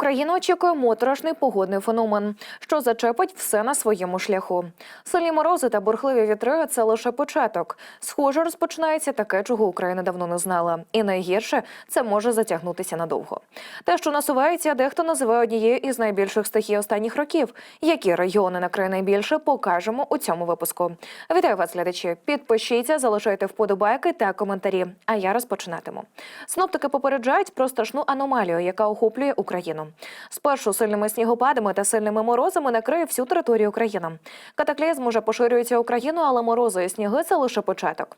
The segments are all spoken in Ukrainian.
Україну очікує моторошний погодний феномен, що зачепить все на своєму шляху. Сильні морози та бурхливі вітри це лише початок. Схоже, розпочинається таке, чого Україна давно не знала. І найгірше це може затягнутися надовго. Те, що насувається, дехто називає однією із найбільших стихій останніх років. Які регіони накриє найбільше, покажемо у цьому випуску. Вітаю вас, глядачі. Підпишіться, залишайте вподобайки та коментарі. А я розпочинатиму. Синоптики попереджають про страшну аномалію, яка охоплює Україну. Спершу сильними снігопадами та сильними морозами накриє всю територію України. Катаклізм уже поширюється Україну, але морози і сніги це лише початок.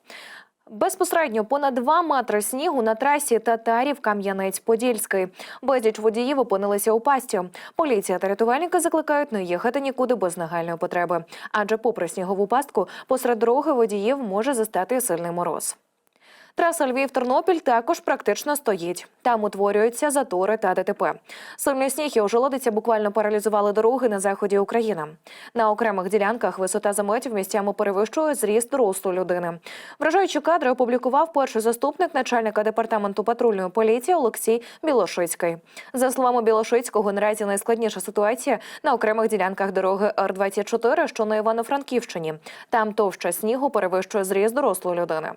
Безпосередньо понад 2 метри снігу на трасі Татарів Кам'янець-Подільський. Безліч водіїв опинилися у пасті. Поліція та рятувальники закликають не їхати нікуди без нагальної потреби. Адже, попри снігову пастку, посеред дороги водіїв може застати сильний мороз. Траса Львів-Тернопіль також практично стоїть. Там утворюються затори та ДТП. Сильний сніг і ожеледиця буквально паралізували дороги на заході України. На окремих ділянках висота заметів місцями перевищує зріст росту людини. Вражаючі кадри опублікував перший заступник начальника департаменту патрульної поліції Олексій Білошицький. За словами Білошицького, наразі найскладніша ситуація на окремих ділянках дороги Р-24, що на Івано-Франківщині. Там товща снігу перевищує зріст дорослої людини.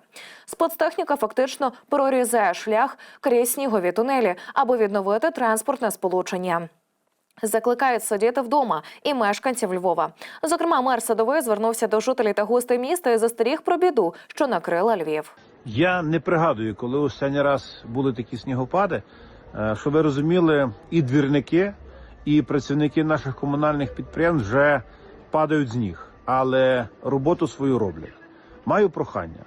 Спецтехніка фактично прорізає шлях крізь снігові тунелі, аби відновити транспортне сполучення. Закликають сидіти вдома і мешканців Львова. Зокрема, мер Садовий звернувся до жителів та гостей міста і застеріг про біду, що накрила Львів. Я не пригадую, коли останній раз були такі снігопади, е, що ви розуміли, і двірники, і працівники наших комунальних підприємств вже падають з ніг, але роботу свою роблять. Маю прохання.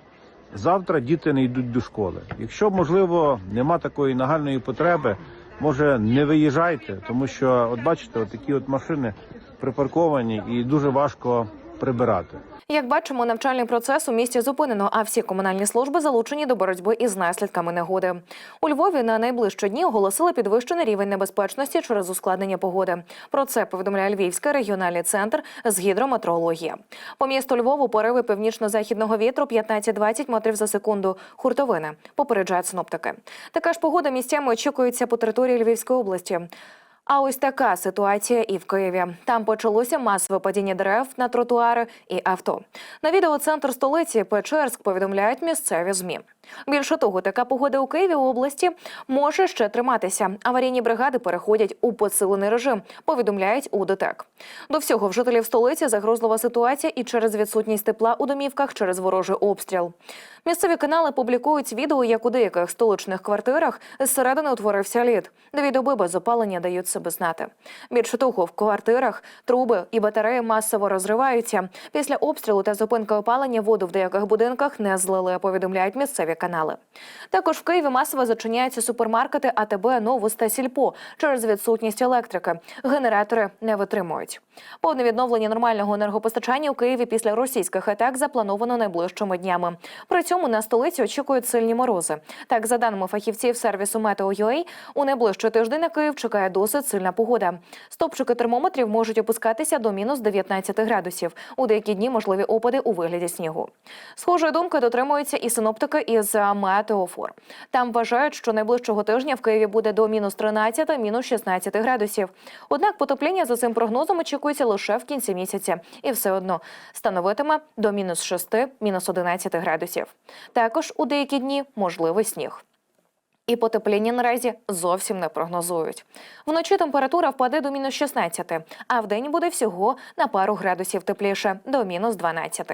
Завтра діти не йдуть до школи. Якщо можливо нема такої нагальної потреби, може не виїжджайте, тому що от бачите, от такі от машини припарковані і дуже важко прибирати. Як бачимо, навчальний процес у місті зупинено, а всі комунальні служби залучені до боротьби із наслідками негоди. У Львові на найближчі дні оголосили підвищений рівень небезпечності через ускладнення погоди. Про це повідомляє Львівський регіональний центр з гідрометеорології. По місту Львову пориви північно-західного вітру 15-20 метрів за секунду. Хуртовини попереджають синоптики. Така ж погода місцями очікується по території Львівської області. А ось така ситуація і в Києві. Там почалося масове падіння дерев на тротуари і авто. На відео центр столиці Печерськ повідомляють місцеві змі. Більше того, така погода у Києві області може ще триматися. Аварійні бригади переходять у посилений режим. Повідомляють у ДТЕК. До всього в жителів столиці загрозлива ситуація і через відсутність тепла у домівках через ворожий обстріл. Місцеві канали публікують відео, як у деяких столичних квартирах зсередини утворився лід. Дві доби без опалення дають себе знати. Більше того, в квартирах труби і батареї масово розриваються. Після обстрілу та зупинки опалення воду в деяких будинках не злили, повідомляють місцеві канали. Також в Києві масово зачиняються супермаркети АТБ, Новус та Сільпо через відсутність електрики. Генератори не витримують. Повне відновлення нормального енергопостачання у Києві після російських атак заплановано найближчими днями. При цьому на столиці очікують сильні морози. Так, за даними фахівців сервісу Meteo.ua, у найближчий тиждень на Київ чекає досить сильна погода. Стопчики термометрів можуть опускатися до мінус 19 градусів. У деякі дні можливі опади у вигляді снігу. Схожої думки дотримуються і синоптики із Метеофор. Там вважають, що найближчого тижня в Києві буде до мінус 13 мінус 16 градусів. Однак потепління за цим прогнозом очікується лише в кінці місяця, і все одно становитиме до мінус 6 мінус 11 градусів. Також у деякі дні можливий сніг. І потепління наразі зовсім не прогнозують. Вночі температура впаде до мінус 16, а вдень буде всього на пару градусів тепліше до мінус 12.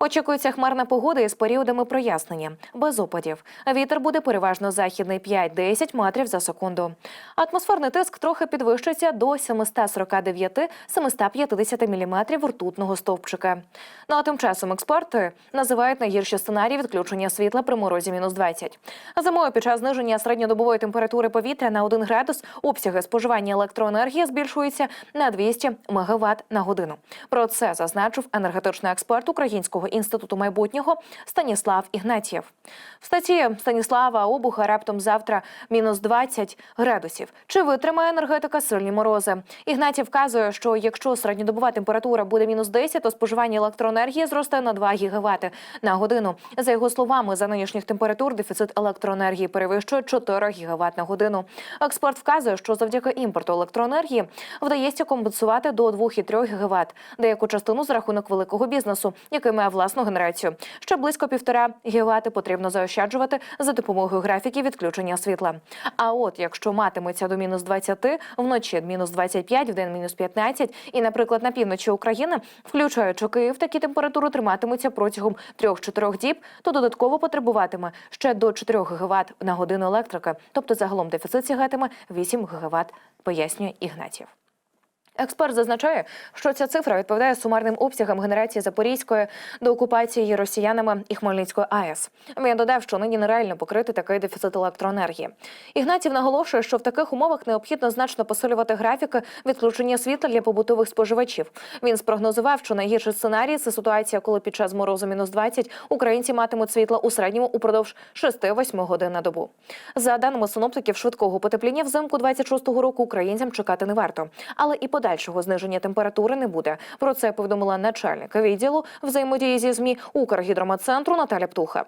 Очікується хмарна погода із періодами прояснення, без опадів. Вітер буде переважно західний 5-10 метрів за секунду. Атмосферний тиск трохи підвищиться до 749-750 міліметрів ртутного стовпчика. Ну а тим часом експерти називають найгірші сценарії відключення світла при морозі мінус 20. Зимою під час зниження середньодобової температури повітря на 1 градус обсяги споживання електроенергії збільшуються на 200 МВт на годину. Про це зазначив енергетичний експерт Українського інституту майбутнього Станіслав Ігнатьєв. В статті Станіслава Обуха раптом завтра мінус 20 градусів. Чи витримає енергетика сильні морози? Ігнатів вказує, що якщо середньодобова температура буде мінус 10, то споживання електроенергії зросте на 2 ГВт на годину. За його словами, за нинішніх температур дефіцит електроенергії перевищує 4 гігават на годину. Експерт вказує, що завдяки імпорту електроенергії вдається компенсувати до 2,3 гігават, деяку частину за рахунок великого бізнесу, який має власну генерацію. Ще близько півтора гігавати потрібно заощаджувати за допомогою графіків відключення світла. А от якщо матиметься до мінус 20, вночі мінус 25, вдень мінус 15, і, наприклад, на півночі України, включаючи Київ, такі температури триматимуться протягом 3-4 діб, то додатково потребуватиме ще до 4 ГВт на годину електрики, тобто загалом дефіцит сягатиме 8 ГВт, пояснює Ігнатів. Експерт зазначає, що ця цифра відповідає сумарним обсягам генерації Запорізької до окупації росіянами і Хмельницької АЕС. Він додав, що нині нереально покрити такий дефіцит електроенергії. Ігнатів наголошує, що в таких умовах необхідно значно посилювати графіки відключення світла для побутових споживачів. Він спрогнозував, що найгірший сценарій це ситуація, коли під час морозу мінус 20 українці матимуть світло у середньому упродовж 6-8 годин на добу. За даними синоптиків, швидкого потепління взимку 26-го року українцям чекати не варто, але і подальшого зниження температури не буде. Про це повідомила начальника відділу взаємодії зі змі Укргідрометцентру Наталя Птуха.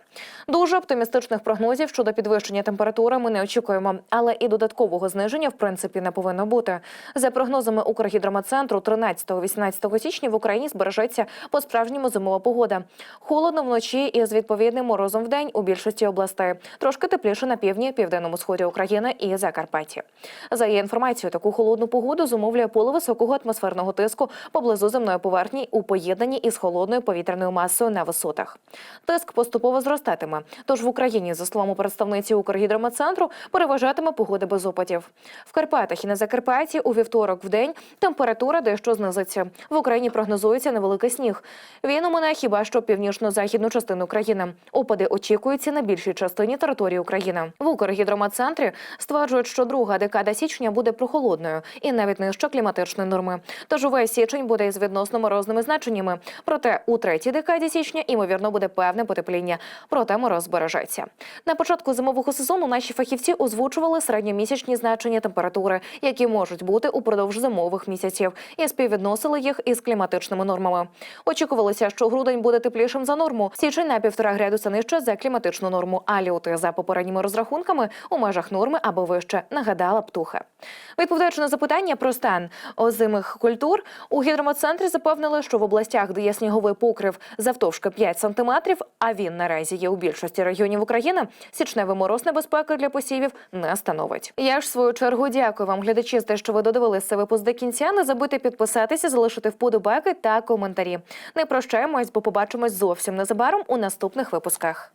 Дуже оптимістичних прогнозів щодо підвищення температури ми не очікуємо, але і додаткового зниження в принципі не повинно бути. За прогнозами Укргідрометцентру, 13-18 січня в Україні збережеться по справжньому зимова погода. Холодно вночі із відповідним морозом в день у більшості областей. Трошки тепліше на півдні, південному сході України і Закарпатті. За її інформацією, таку холодну погоду зумовлює поле високого атмосферного тиску поблизу земної поверхні у поєднанні із холодною повітряною масою на висотах. Тиск поступово зростатиме. Тож в Україні, за словами представниці Укргідрометцентру, переважатиме погода без опадів. В Карпатах і на Закарпатті у вівторок в день температура дещо знизиться. В Україні прогнозується невеликий сніг. Він омине хіба що північно-західну частину країни. Опади очікуються на більшій частині території України. В Укргідрометцентрі стверджують, що друга декада січня буде прохолодною і навіть нижче кліматичної норми. Тож увесь січень буде із відносно морозними значеннями. Проте у третій декаді січня ймовірно буде певне потепління. Проте мороз збережеться. На початку зимового сезону наші фахівці озвучували середньомісячні значення температури, які можуть бути упродовж зимових місяців, і співвідносили їх із кліматичними нормами. Очікувалося, що грудень буде теплішим за норму, січень на півтора градуса нижче за кліматичну норму, а лютий за попередніми розрахунками у межах норми або вище, нагадала птуха. Відповідаючи на запитання про стан озимих культур, у гідрометцентрі запевнили, що в областях, де є сніговий покрив завтовшки 5 сантиметрів, а він наразі є у більшості регіонів України, січневий мороз небезпеки для посівів не становить. Я ж в свою чергу дякую вам, глядачі, за те, що ви додивилися випуск до кінця. Не забудьте підписатися, залишити вподобайки та коментарі. Не прощаємось, бо побачимось зовсім незабаром у наступних випусках.